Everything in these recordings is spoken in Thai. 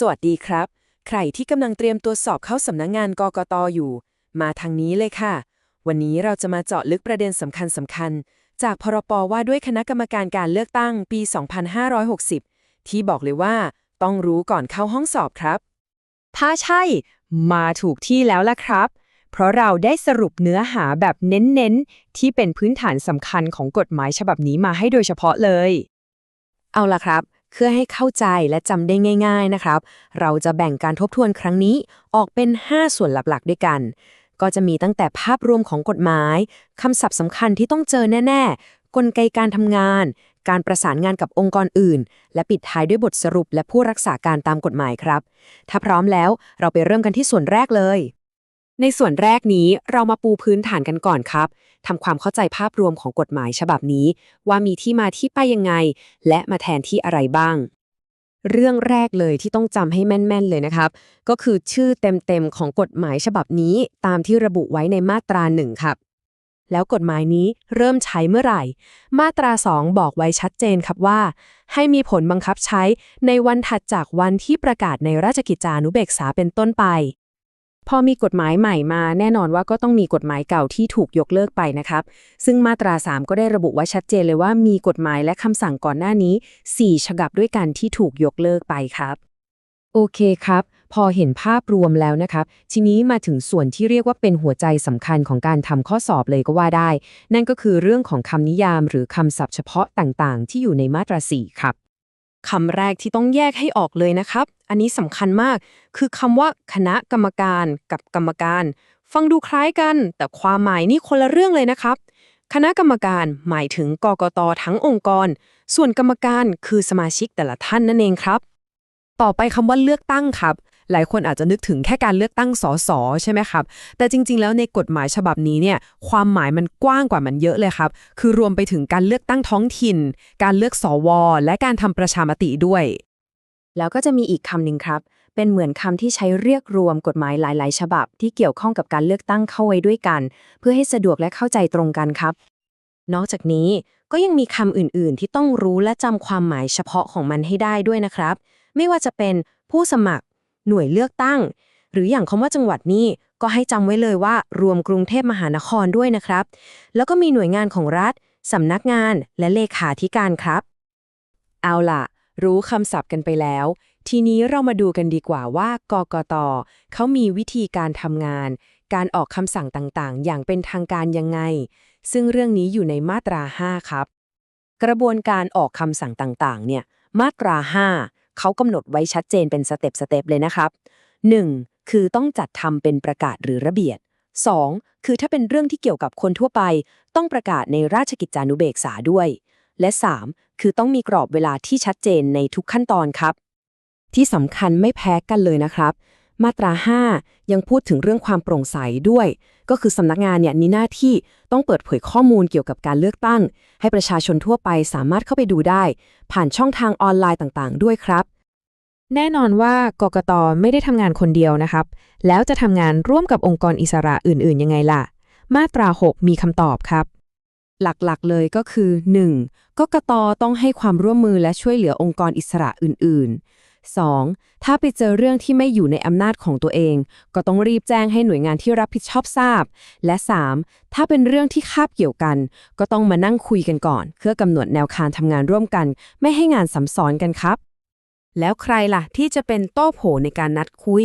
สวัสดีครับ ใครที่กำลังเตรียมตัวสอบเข้าสำนักงงานกกตอยู่ มาทางนี้เลยค่ะ วันนี้เราจะมาเจาะลึกประเด็นสำคัญสำคัญ จากพรปว่าด้วยคณะกรรมการการเลือกตั้งปี 2560 ที่บอกเลยว่า ต้องรู้ก่อนเข้าห้องสอบครับ ถ้าใช่ มาถูกที่แล้วล่ะครับ เพราะเราได้สรุปเนื้อหาแบบเน้นๆ ที่เป็นพื้นฐานสำคัญของกฎหมายฉบับนี้มาให้โดยเฉพาะเลย เอาล่ะครับ เพื่อให้เข้าใจและจำได้ง่าย ๆนะครับ เราจะแบ่งการทบทวนครั้งนี้ออกเป็น 5 ส่วนหลักๆ ด้วยกัน ก็จะมีตั้งแต่ภาพรวมของกฎหมายคำศัพท์สำคัญที่ต้องเจอแน่ ๆ กลไกการทำงาน การประสานงานกับองค์กรอื่น และปิดท้ายด้วยบทสรุปและผู้รักษาการตามกฎหมายครับ ถ้าพร้อมแล้วเราไปเริ่มกันที่ส่วนแรกเลย ในส่วนแรกนี้เรามาปูพื้นฐานกันก่อนครับทำความเข้าใจภาพรวมของกฎหมายฉบับนี้ ว่ามีที่มาที่ไปยังไง และมาแทนที่อะไรบ้าง เรื่องแรกเลยที่ต้องจำให้แม่น ๆ เลยนะครับ ก็คือชื่อเต็ม ๆ ของกฎหมายฉบับนี้ ตามที่ระบุไว้ในมาตราหนึ่งครับ แล้วกฎหมายนี้เริ่มใช้เมื่อไหร่ มาตรา 2 บอกไว้ชัดเจนครับว่า ให้มีผลบังคับใช้ในวันถัดจากวันที่ประกาศในราชกิจจานุเบกษาเป็นต้นไป พอมีกฎหมายใหม่มาแน่นอนว่าก็ต้องมีกฎหมายเก่าที่ถูกยกเลิกไปนะครับ ซึ่งมาตรา 3 ก็ได้ระบุไว้ชัดเจนเลยว่ามีกฎหมายและคำสั่งก่อนหน้านี้ 4 ฉบับด้วยกันที่ถูกยกเลิกไปครับโอเคครับ พอเห็นภาพรวมแล้วนะครับ ทีนี้มาถึงส่วนที่เรียกว่าเป็นหัวใจสำคัญของการทำข้อสอบเลยก็ว่าได้ นั่นก็คือเรื่องของคำนิยามหรือคำศัพท์เฉพาะต่างๆ ที่อยู่ในมาตรา 4 ครับ คำแรกที่ต้องแยกให้ออกเลยนะครับ อันนี้สำคัญมาก คือคำว่าคณะกรรมการกับกรรมการ ฟังดูคล้ายกัน แต่ความหมายนี่คนละเรื่องเลยนะครับ คณะกรรมการหมายถึงกกตทั้งองค์กร ส่วนกรรมการคือสมาชิกแต่ละท่านนั่นเองครับ ต่อไปคำว่าเลือกตั้งครับ หลายคนอาจจะนึกถึงแค่การเลือกตั้งสสใช่ไหมครับ แต่จริง ๆ แล้วในกฎหมายฉบับนี้เนี่ยความหมายมันกว้างกว่ามันเยอะเลยครับ คือรวมไปถึงการเลือกตั้งท้องถิ่น การเลือกสว และการทำประชามติด้วย แล้วก็จะมีอีกคำหนึ่งครับ เป็นเหมือนคำที่ใช้เรียกรวมกฎหมายหลาย ๆ ฉบับ ที่เกี่ยวข้องกับการเลือกตั้งเข้าไว้ด้วยกัน เพื่อให้สะดวกและเข้าใจตรงกันครับ นอกจากนี้ก็ยังมีคำอื่น ๆ ที่ต้องรู้และจำความหมายเฉพาะของมันให้ได้ด้วยนะครับ ไม่ว่าจะเป็นผู้สมัคร หน่วยเลือกตั้ง หรืออย่างคำว่าจังหวัดนี่ก็ให้จำไว้เลยว่า รวมกรุงเทพมหานครด้วยนะครับ แล้วก็มีหน่วยงานของรัฐสำนักงานและเลขาธิการครับ เอาล่ะ รู้คำศัพท์กันไปแล้ว ทีนี้เรามาดูกันดีกว่าว่ากกตเขามีวิธีการทำงาน การออกคำสั่งต่างๆ อย่างเป็นทางการยังไง ซึ่งเรื่องนี้อยู่ในมาตรา 5 ครับ กระบวนการออกคำสั่งต่างๆ เนี่ย มาตรา 5 เขากำหนดไว้ชัดเจนเป็นสเต็ปสเต็ปเลยนะครับ 1. คือต้องจัดทำเป็นประกาศหรือระเบียบ 2. คือถ้าเป็นเรื่องที่เกี่ยวกับคนทั่วไป ต้องประกาศในราชกิจจานุเบกษาด้วย และ 3. คือต้องมีกรอบเวลาที่ชัดเจนในทุกขั้นตอนครับ ที่สำคัญไม่แพ้กันเลยนะครับ มาตรา 5 ยังพูดถึงเรื่องความโปร่งใสด้วย ก็คือสำนักงานเนี่ยมีหน้าที่ต้องเปิดเผยข้อมูลเกี่ยวกับการเลือกตั้ง ให้ประชาชนทั่วไปสามารถเข้าไปดูได้ ผ่านช่องทางออนไลน์ต่างๆ ด้วยครับ แน่นอนว่ากกตไม่ได้ทำงานคนเดียวนะครับ แล้วจะทำงานร่วมกับองค์กรอิสระอื่นๆ ยังไงล่ะ มาตรา 6 มีคำตอบครับหลักๆ เลยก็คือ 1. กกตต้องให้ความร่วมมือและช่วยเหลือองค์กรอิสระอื่นๆ 2. ถ้าไปเจอเรื่องที่ไม่อยู่ในอำนาจของตัวเอง ก็ต้องรีบแจ้งให้หน่วยงานที่รับผิดชอบทราบ และ 3. ถ้าเป็นเรื่องที่คาบเกี่ยวกัน ก็ต้องมานั่งคุยกันก่อน เพื่อกำหนดแนวคานทำงานร่วมกัน ไม่ให้งานซ้ำซ้อนกันครับ แล้วใครล่ะที่จะเป็นโต้โผในการนัดคุย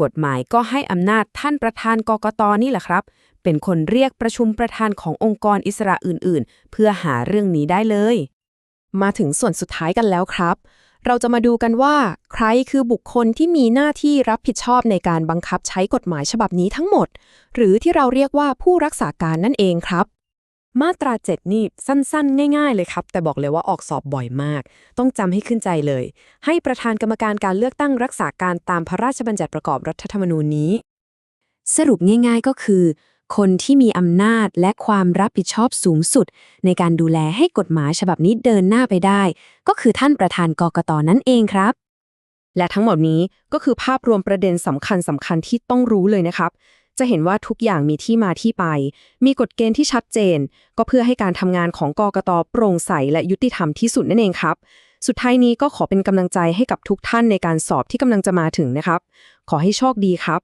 กฎหมายก็ให้อำนาจท่านประธานกกตนี่แหละครับ เป็นคนเรียกประชุมประธานขององค์กรอิสระอื่น ๆ เพื่อหาเรื่องนี้ได้เลย มาถึงส่วนสุดท้ายกันแล้วครับ เราจะมาดูกันว่า ใครคือบุคคลที่มีหน้าที่รับผิดชอบในการบังคับใช้กฎหมายฉบับนี้ทั้งหมด หรือที่เราเรียกว่าผู้รักษาการนั่นเองครับ มาตรา 7 นี่สั้น ๆ ง่าย ๆ เลยครับ แต่บอกเลยว่าออกสอบบ่อยมาก ต้องจำให้ขึ้นใจเลย ให้ประธานกรรมการการเลือกตั้งรักษาการตามพระราชบัญญัติประกอบรัฐธรรมนูญนี้ สรุปง่าย ๆ ก็คือ คนที่มีอำนาจและความรับผิดชอบสูงสุด ในการดูแลให้กฎหมายฉบับนี้เดินหน้าไปได้ ก็คือท่านประธานกกตนั่นเองครับ และทั้งหมดนี้ก็คือภาพรวมประเด็นสำคัญสำคัญที่ต้องรู้เลยนะครับ จะเห็นว่าทุกอย่างมีที่มาที่ไป มีกฎเกณฑ์ที่ชัดเจน ก็เพื่อให้การทำงานของกกตโปร่งใสและยุติธรรมที่สุดนั่นเองครับสุดท้ายนี้ก็ขอเป็นกำลังใจให้กับทุกท่านในการสอบที่กำลังจะมาถึงนะครับ ขอให้โชคดีครับ